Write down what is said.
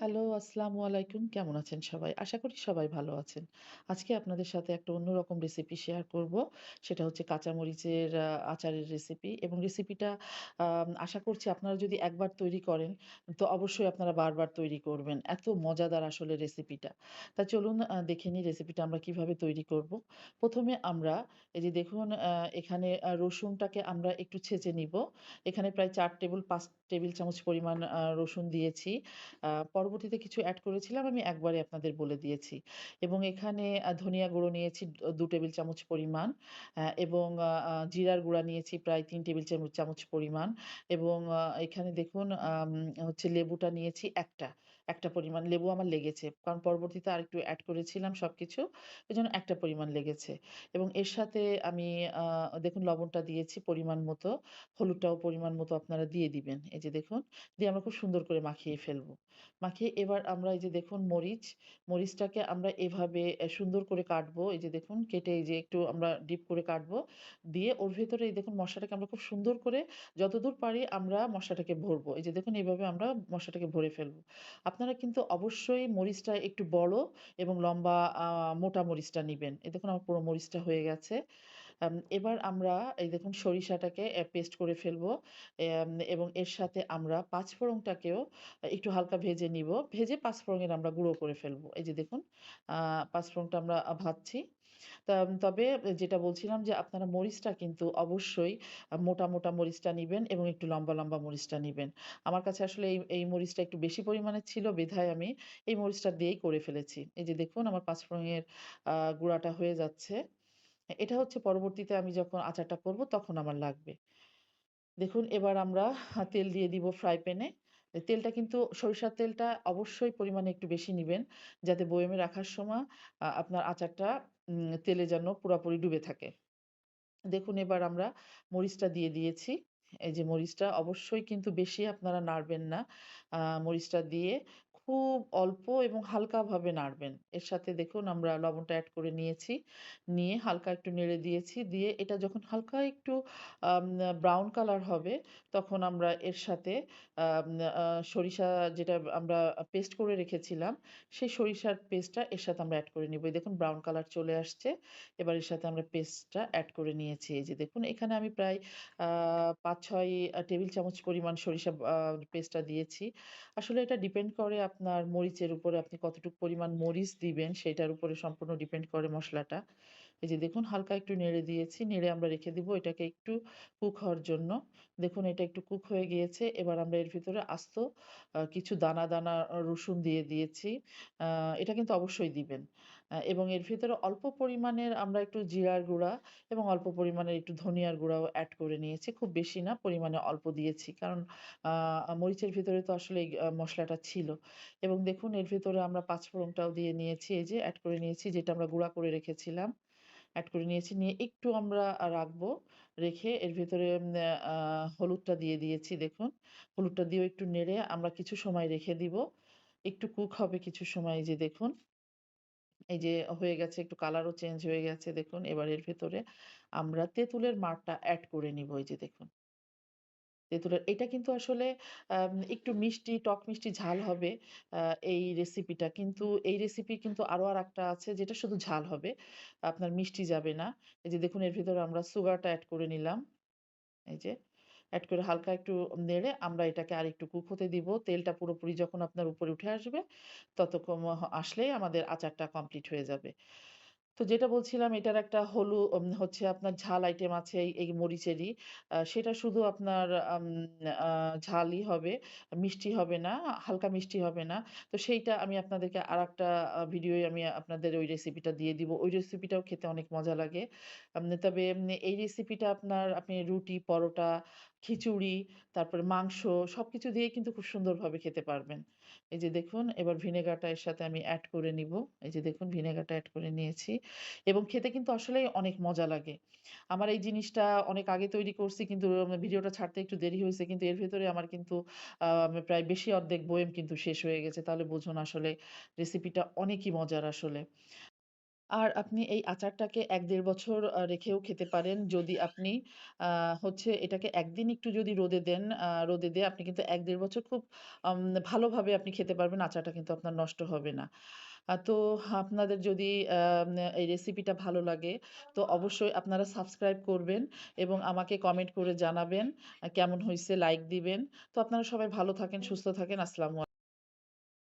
Hello, আসসালামু আলাইকুম। কেমন আছেন সবাই? আশা করি সবাই ভালো আছেন। আজকে আপনাদের সাথে একটা অন্যরকম রেসিপি শেয়ার করব। সেটা হচ্ছে কাঁচামরিচের আচারের রেসিপি এবং রেসিপিটা আশা করছি আপনারা যদি একবার তৈরি করেন, তো অবশ্যই আপনারা বারবার তৈরি করবেন। এত মজাদার আসলে রেসিপিটা। তা চলুন দেখে নিই রেসিপিটা আমরা কীভাবে তৈরি করব। প্রথমে আমরা এই যে দেখুন এখানে রসুনটাকে আমরা একটু ছেঁচে নিব। এখানে প্রায় ৪ টেবল ৫ টেবিল চামচ পরিমাণ রসুন দিয়েছি। পরবর্তীতে কিছু অ্যাড করেছিলাম, আমি একবারে আপনাদের বলে দিয়েছি। এবং এখানে ধনিয়া গুঁড়ো নিয়েছি, দু টেবিল চামচ পরিমাণ এবং জিরার গুঁড়া নিয়েছি প্রায় তিন টেবিল চামচ পরিমাণ এবং এখানে দেখুন হচ্ছে লেবুটা নিয়েছি ১ টা। ১ টা পরিমাণ লেবু আমার লেগেছে। কারণ পরবর্তীতে আরেকটু এড করেছিলাম সবকিছু। এজন্য ১ টা পরিমাণ লেগেছে। এবং এর সাথে আমি দেখুন লবণটা দিয়েছি পরিমাণ মতো। হলুদটাও পরিমাণ মতো আপনারা দিয়ে দিবেন। এই যে দেখুন, দিয়ে আমরা খুব সুন্দর করে মাখিয়ে ফেলব। মাখিয়ে এবার আমরা এই যে দেখুন মরিচ, মরিচটাকে আমরা এভাবে সুন্দর করে কাটবো। এই যে দেখুন কেটে এই যে একটু আমরা ডিপ করে কাটবো। দিয়ে ওর ভেতরে এই দেখুন মসলাটাকে আমরা খুব সুন্দর করে যতদূর পারি আমরা মশলাটাকে ভরবো। এই যে দেখুন এভাবে আমরা মসলাটাকে ভরে ফেলব। আপনারা কিন্তু অবশ্যই মরিচটা একটু বড় এবং লম্বা মোটা মরিচটা নেবেন এই দেখুন আমার পুরো মরিচটা হয়ে গেছে। এবার আমরা এই দেখুন সরিষাটাকে পেস্ট করে ফেলব। এবং এর সাথে আমরা পাঁচফোড়নটাকেও একটু হালকা ভেজে নিব। ভেজে পাঁচফোড়নের আমরা গুঁড়ো করে ফেলব। এই যে দেখুন পাঁচফোড়নটা আমরা ভাজছি। তবে যেটা বলছিলাম যে আপনারা মরিচটা কিন্তু অবশ্যই মোটা, মোটা মরিচটা নিবেন এবং একটু লম্বা, লম্বা মরিচটা নিবেন। আমার কাছে আসলে এই, এই মরিচটা একটু বেশি পরিমাণে ছিল বিধায় আমি এই মরিচটা দিয়েই করে ফেলেছি। এই যে দেখুন আমার পাঁচফোড়নের গুঁড়াটা হয়ে যাচ্ছে। এটা হচ্ছে পরবর্তীতে আমি যখন আচারটা করব তখন আমার লাগবে। দেখুন এবার আমরা তেল দিয়ে দিব ফ্রাই প্যানে। তেলটা কিন্তু সরিষার তেলটা অবশ্যই পরিমাণে একটু বেশি নেবেন যাতে বয়মে রাখার সময় আপনার আচারটা তেলে যেন পুরাপুরি ডুবে থাকে। দেখুন, এবার আমরা মরিচটা দিয়ে দিয়েছি। এই যে মরিচটা অবশ্যই কিন্তু বেশি আপনারা নাড়বেন না। মরিচটা দিয়ে খুব অল্প এবং হালকাভাবে নাড়বেন। এর সাথে দেখুন আমরা লবণটা অ্যাড করে নিয়েছি। নিয়ে হালকা একটু নেড়ে দিয়েছি। দিয়ে এটা যখন হালকা একটু ব্রাউন কালার হবে তখন আমরা এর সাথে সরিষা যেটা আমরা পেস্ট করে রেখেছিলাম, সেই সরিষার পেস্টটা এর সাথে আমরা অ্যাড করে নিব। দেখুন ব্রাউন কালার চলে আসছে। এবার এর সাথে আমরা পেস্টটা অ্যাড করে নিয়েছি। এই যে দেখুন এখানে আমি প্রায় পাঁচ ৫-৬ টেবিল চামচ পরিমাণ সরিষা পেস্টটা দিয়েছি। আসলে এটা ডিপেন্ড করে আপনার মরিচের উপরে আপনি কতটুকু পরিমাণ মরিচ দিবেন সেটার উপরে সম্পূর্ণ ডিপেন্ড করে মসলাটা। এই যে দেখুন হালকা একটু নেড়ে দিয়েছি। নেড়ে আমরা রেখে দিব এটাকে একটু কুক হওয়ার জন্য। দেখুন এটা একটু কুক হয়ে গিয়েছে। এবার আমরা এর ভিতরে আস্ত কিছু দানা, দানা রসুন দিয়ে দিয়েছি। এটা কিন্তু অবশ্যই দিবেন। এবং এর ভিতরে অল্প পরিমাণের আমরা একটু জিরার গুঁড়া এবং অল্প পরিমাণের একটু ধনিয়ার গুঁড়াও অ্যাড করে নিয়েছি। খুব বেশি না, পরিমাণে অল্প দিয়েছি। কারণ মরিচের ভিতরে তো আসলে মসলাটা ছিল। এবং দেখুন এর ভিতরে আমরা পাঁচফোড়নটাও দিয়ে নিয়েছি। এই যে অ্যাড করে নিয়েছি যেটা আমরা গুঁড়া করে রেখেছিলাম। এড করে নিয়েছি। নিয়ে একটু আমরা রাখব। রেখে এর ভেতরে হলুদটা দিয়ে দিয়েছি, দেখুন। হলুদটা দিয়েও একটু নেড়ে আমরা কিছু সময় রেখে দিব। একটু কুক হবে কিছু সময় যে দেখুন। এই যে হয়ে গেছে, একটু কালারও চেঞ্জ হয়ে গেছে, দেখুন। এবার এর ভেতরে আমরা তেঁতুলের মাড়টা অ্যাড করে নিব, এই যে দেখুন। তেঁতুলের এটা কিন্তু আসলে একটু মিষ্টি, টক মিষ্টি ঝাল হবে এই রেসিপিটা। কিন্তু এই রেসিপি কিন্তু আরও আরেকটা আছে যেটা শুধু ঝাল হবে। আপনার মিষ্টি যাবে না। এই যে দেখুন এর ভেতরে আমরা সুগারটা এড করে নিলাম। এই যে এড করে হালকা একটু নেড়ে আমরা এটাকে আরেকটু কুক হতে দিব। তেলটা পুরোপুরি যখন আপনার উপরে উঠে আসবে ততক্ষণ আসলেই আমাদের আচারটা কমপ্লিট হয়ে যাবে। তো যেটা বলছিলাম এটার একটা হলু উম হচ্ছে আপনার ঝাল আইটেম আছে এই, এই মরিচেরই। আ সেটা শুধু আপনার আম আ ঝালই হবে, মিষ্টি হবে না, হালকা মিষ্টি হবে না। তো সেইটা আমি আপনাদেরকে আরেকটা আ ভিডিওয় আমি আপনাদের ওই রেসিপিটা দিয়ে দিব। ওই রেসিপিটাও খেতে অনেক মজা লাগে। আম তবে এম এই রেসিপিটা আপনার আপনি রুটি, পরোটা, খিচুড়ি, তারপরে মাংস সবকিছু দিয়েই কিন্তু খুব সুন্দরভাবে খেতে পারবেন। এই যে দেখুন, এবার ভিনেগারটা এর সাথে আমি অ্যাড করে নিব। এই যে দেখুন, ভিনেগারটা অ্যাড করে নিয়েছি। এবং খেতে কিন্তু আসলেই অনেক মজা লাগে। আমার এই জিনিসটা অনেক আগে তৈরি করছি, কিন্তু ভিডিওটা ছাড়তে একটু দেরি হয়েছে। কিন্তু এর ভেতরে আমার কিন্তু প্রায় বেশি অর্ধেক বয়েম কিন্তু শেষ হয়ে গেছে। তাহলে বুঝুন আসলে রেসিপিটা অনেকই মজার আসলে। আর আপনি এই আচারটাকে ১-১.৫ বছর আ রেখেও খেতে পারেন। যদি আপনি আ হচ্ছে এটাকে একদিন একটু যদি রোদে দেন, আ রোদে দিয়ে আপনি কিন্তু ১-১.৫ বছর খুব আম ভালোভাবে আপনি খেতে পারবেন। আচারটা কিন্তু আপনার নষ্ট হবে না। আ তো আপনাদের যদি আম এই রেসিপিটা ভালো লাগে তো অবশ্যই আপনারা সাবস্ক্রাইব করবেন এবং আমাকে কমেন্ট করে জানাবেন কেমন হইছে, লাইক দিবেন। তো আপনারা সবাই ভালো থাকেন, সুস্থ থাকেন। আসসালামু